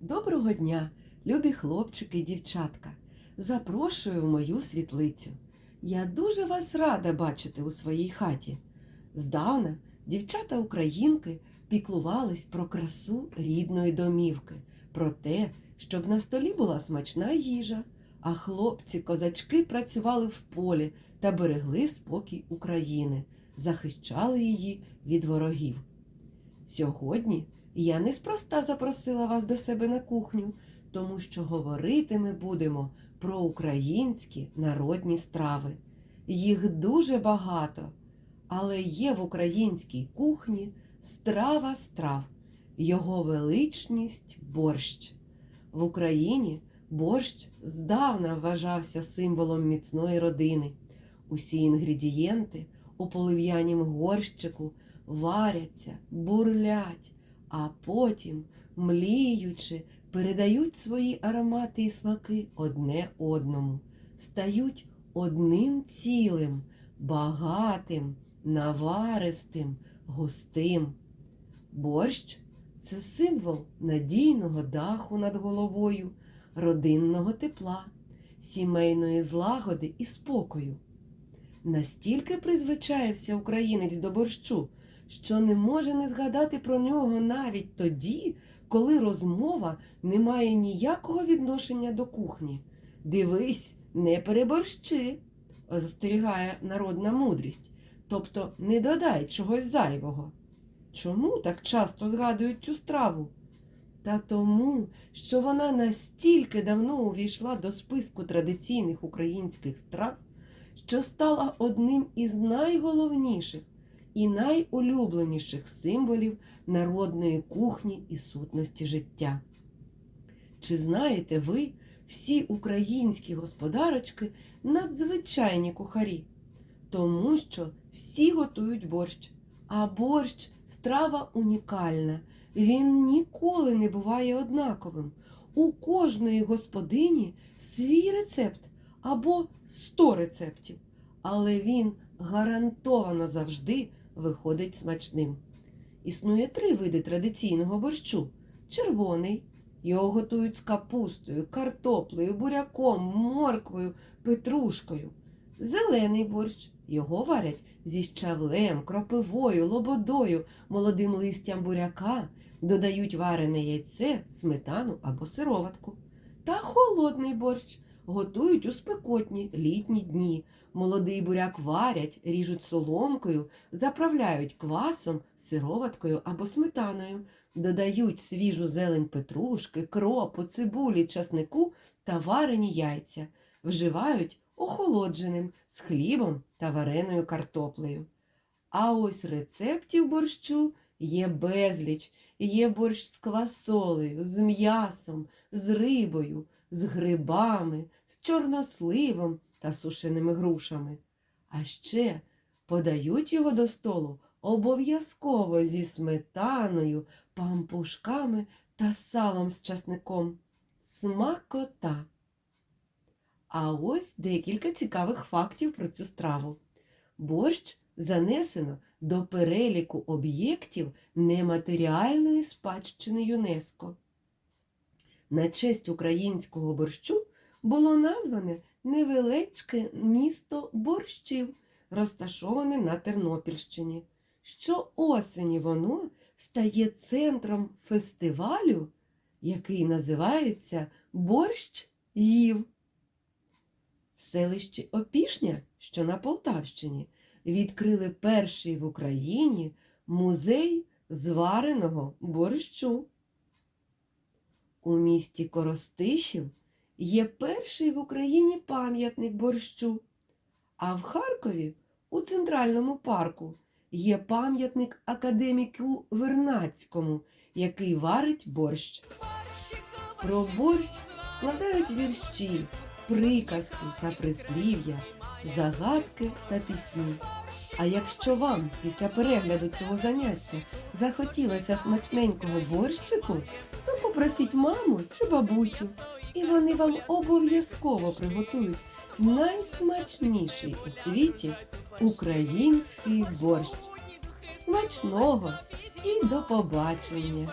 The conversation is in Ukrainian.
Доброго дня, любі хлопчики і дівчатка. Запрошую в мою світлицю. Я дуже вас рада бачити у своїй хаті. Здавна дівчата-українки піклувались про красу рідної домівки, про те, щоб на столі була смачна їжа, а хлопці-козачки працювали в полі та берегли спокій України, захищали її від ворогів. Сьогодні я неспроста запросила вас до себе на кухню, тому що говорити ми будемо про українські народні страви. Їх дуже багато, але є в українській кухні страва страв, його величність борщ. В Україні борщ здавна вважався символом міцної родини. Усі інгредієнти у полив'янім горщику варяться, бурлять, а потім, мліючи, передають свої аромати і смаки одне одному, стають одним цілим, багатим, наваристим, густим. Борщ це символ надійного даху над головою, родинного тепла, сімейної злагоди і спокою. Настільки призвичаєвся українець до борщу, що не може не згадати про нього навіть тоді, коли розмова не має ніякого відношення до кухні. Дивись, не переборщи, застерігає народна мудрість, тобто не додай чогось зайвого. Чому так часто згадують цю страву? Та тому, що вона настільки давно увійшла до списку традиційних українських страв, що стала одним із найголовніших і найулюбленіших символів народної кухні і сутності життя. Чи знаєте ви, всі українські господарочки надзвичайні кухарі, тому що всі готують борщ, а борщ страва унікальна. Він ніколи не буває однаковим. У кожної господині свій рецепт або 100 рецептів, але він гарантовано завжди виходить смачним. Існує три види традиційного борщу: червоний. Його готують з капустою, картоплею, буряком, морквою, петрушкою. Зелений борщ. Його варять зі щавлем, кропивою, лободою, молодим листям буряка, додають варене яйце, сметану або сироватку. Та холодний борщ готують у спекотні літні дні. Молодий буряк варять, ріжуть соломкою, заправляють квасом, сироваткою або сметаною, додають свіжу зелень петрушки, кропу, цибулі, часнику та варені яйця, вживають охолодженим з хлібом та вареною картоплею. А ось рецептів борщу є безліч. Є борщ з квасолею, з м'ясом, з рибою, з грибами, з чорносливом та сушеними грушами. А ще подають його до столу обов'язково зі сметаною, пампушками та салом з часником. Смакота! А ось декілька цікавих фактів про цю страву. Борщ занесено до переліку об'єктів нематеріальної спадщини ЮНЕСКО. На честь українського борщу було назване невеличке місто Борщів, розташоване на Тернопільщині. Щоосені воно стає центром фестивалю, який називається Борщ їв. В селищі Опішня, що на Полтавщині, відкрили перший в Україні музей звареного борщу. У місті Коростишів є перший в Україні пам'ятник борщу, а в Харкові у Центральному парку є пам'ятник академіку Вернацькому, який варить борщ. Про борщ складають вірші, приказки та прислів'я, загадки та пісні. А якщо вам після перегляду цього заняття захотілося смачненького борщику, то попросіть маму чи бабусю, і вони вам обов'язково приготують найсмачніший у світі український борщ. Смачного і до побачення!